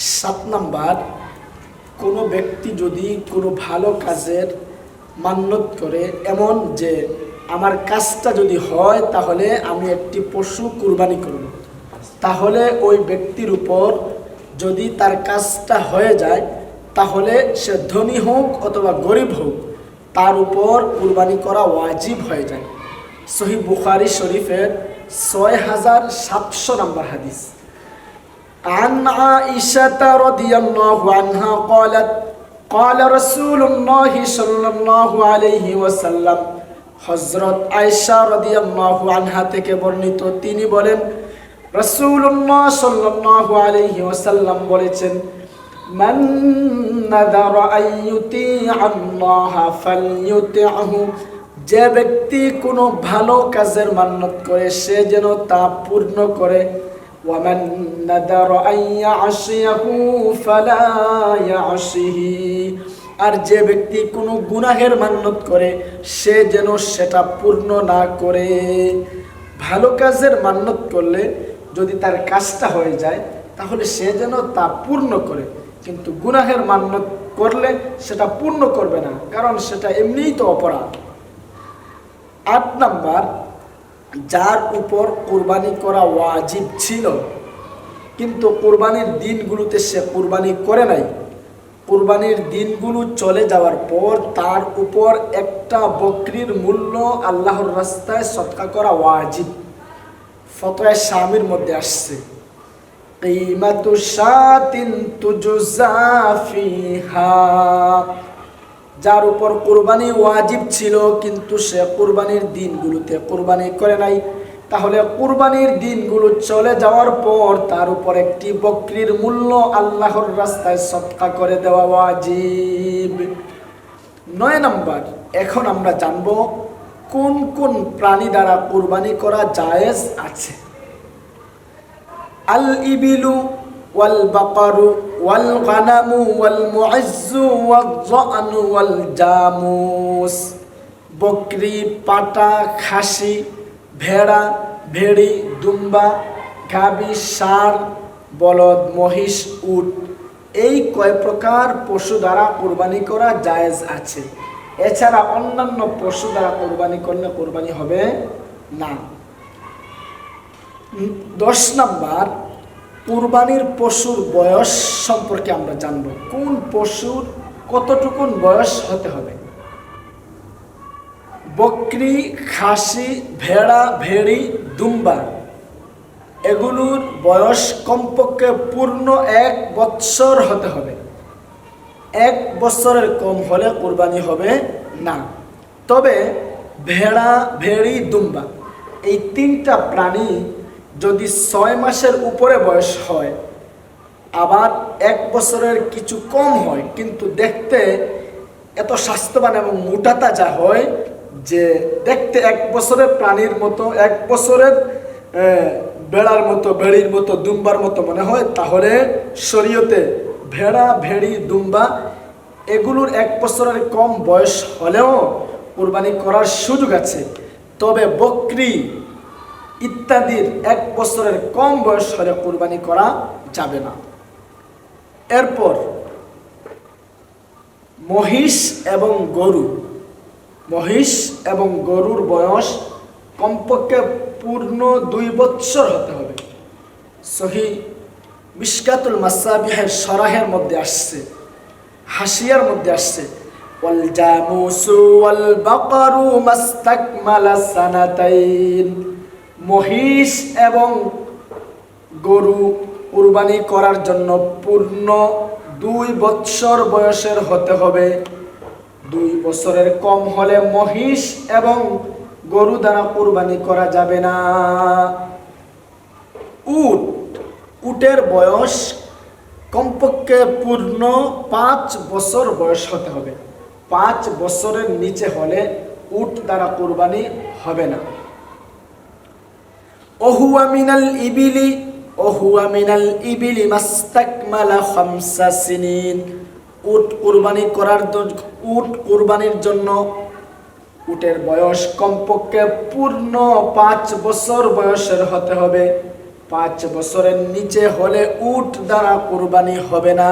সাত নাম্বার, কোনো ব্যক্তি যদি কোনো ভালো কাজের মান্যত করে, এমন যে আমার কাজটা যদি হয়, তাহলে আমি একটি পশু কুরবানি করব। তাহলে ওই ব্যক্তির উপর যদি তার কাজটা হয়ে যায়, তাহলে সে ধনী হোক অথবা গরিব হোক, তার উপর কুরবানি করা ওয়াজিব হয়ে যায়। সহি বুখারি শরীফের ছয় হাজার সাতশো নম্বর হাদিস। عن عائشة رضي الله عنها قالت قال رسول الله صلى الله عليه وسلم হজরত আয়সা রদিয়াল্লাহু আনহা থেকে বর্ণিত তিনি বলেন রাসূলুল্লাহ সাল্লাল্লাহু আলাইহি ওয়াসাল্লাম বলেছেন মান নাদারা আইয়ুতি আল্লাহ ফালইউতিহু যে ব্যক্তি কোনো ভালো কাজের মান্যত করে সে যেন তা পূর্ণ করে ومن نذر أن يعصيه فلا يعصه আর যে ব্যক্তি কোনো গুনাহের মান্যত করে সে যেন সেটা পূর্ণ না করে ভালো কাজের মান্যত করলে যদি তার কাজটা হয়ে যায় তাহলে সে যেন তা পূর্ণ করে কিন্তু গুনাহের মান্যত করলে সেটা পূর্ণ করবে না কারণ সেটা এমনিই তো অপরাধ আট নাম্বার যার উপর কোরবানি করা ওয়াজিব ছিল, কিন্তু কোরবানির দিনগুলোতে সে কোরবানি করে নাই। কোরবানির দিনগুলো চলে যাওয়ার পর তার উপর একটা বকরির মূল্য আল্লাহর রাস্তায় সৎকা করা ওয়াজিব। ফতোয়া স্বামীর মধ্যে আসছে। কিমাতু শাতিন তুজজা ফিহা। যার উপর কোরবানি ওয়াজিব ছিল, কিন্তু সে কোরবানির দিনগুলোতে কোরবানি করে নাই। তাহলে কোরবানির দিনগুলো চলে যাওয়ার পর তার উপর একটি বকরির মূল্য আল্লাহর রাস্তায় সৎকা করে দেওয়া ওয়াজিব। নয় নম্বর, এখন আমরা জানব কোন কোন প্রাণী দ্বারা কোরবানি করা জায়েজ আছে। আল ইবিলু ওয়াল মুআজ্জু ওয়াল ওয়াল জামুস। বকরি, পাটা, খাসি, ভেড়া, ভেড়ি, দুম্বা, গাবি, ষাঁড়, বলদ, মহিষ, উট। এই কয় প্রকার পশু দ্বারা কোরবানি করা জায়েজ আছে। এছাড়া অন্যান্য পশু দ্বারা কোরবানি করলে কোরবানি হবে না। দশ নাম্বার কুরবানির পশুর বয়স সম্পর্কে আমরা জানব। কোন পশুর কতটুকুন বয়স হতে হবে? বকরি, খাসি, ভেড়া, ভেড়ি, দুম্বা। এগুলোর বয়স কমপক্ষে পূর্ণ এক বৎসর হতে হবে। এক বছরের কম হলে কোরবানি হবে না। তবে ভেড়া, ভেড়ি, দুম্বা এই তিনটা প্রাণী যদি ছয় মাসের উপরে বয়স হয়, আবার এক বছরের কিছু কম হয়, কিন্তু দেখতে এত স্বাস্থ্যবান এবং মোটা তাজা হয় যে দেখতে এক বছরের প্রাণীর মতো, এক বছরের বেড়ার মতো ভেড়ির মতো, দুম্বার মতো মনে হয়, তাহলে শরীয়তে ভেড়া, ভেড়ি, দুম্বা এগুলোর এক বছরের কম বয়স হলেও কোরবানি করার সুযোগ আছে। তবে বকরি ইত্যাদির এক বছরের কম বয়স হলে কোরবানি করা যাবে না এরপর মহিষ এবং গরু মহিষ এবং গরুর বয়স কমপক্ষে পূর্ণ দুই বৎসর হতে হবে সহি মিসকাতুল মাসাবিহের সরাহের মধ্যে আসছে হাসিয়ার মধ্যে আসছে والجاموس والبقر ما استكمل سنتين মহিষ এবং গরু কুরবানি করার জন্য পূর্ণ দুই বৎসর বয়সের হতে হবে। দুই বছরের কম হলে মহিষ এবং গরু দ্বারা কুরবানি করা যাবে না। উট, উটের বয়স কমপক্ষে পূর্ণ পাঁচ বছর বয়স হতে হবে। পাঁচ বছরের নিচে হলে উট দ্বারা কুরবানি হবে না। ওহুয়া মিনাল ইবিলি, ওহুয়া মিনাল ইবিলি মাস্তাকমালা খামসা সিনিন। উট কুরবানি করার উট কুরবানির জন্য উটের বয়স কমপক্ষে পূর্ণ পাঁচ বছর বয়সের হতে হবে। পাঁচ বছরের নিচে হলে উট দ্বারা কুরবানি হবে না।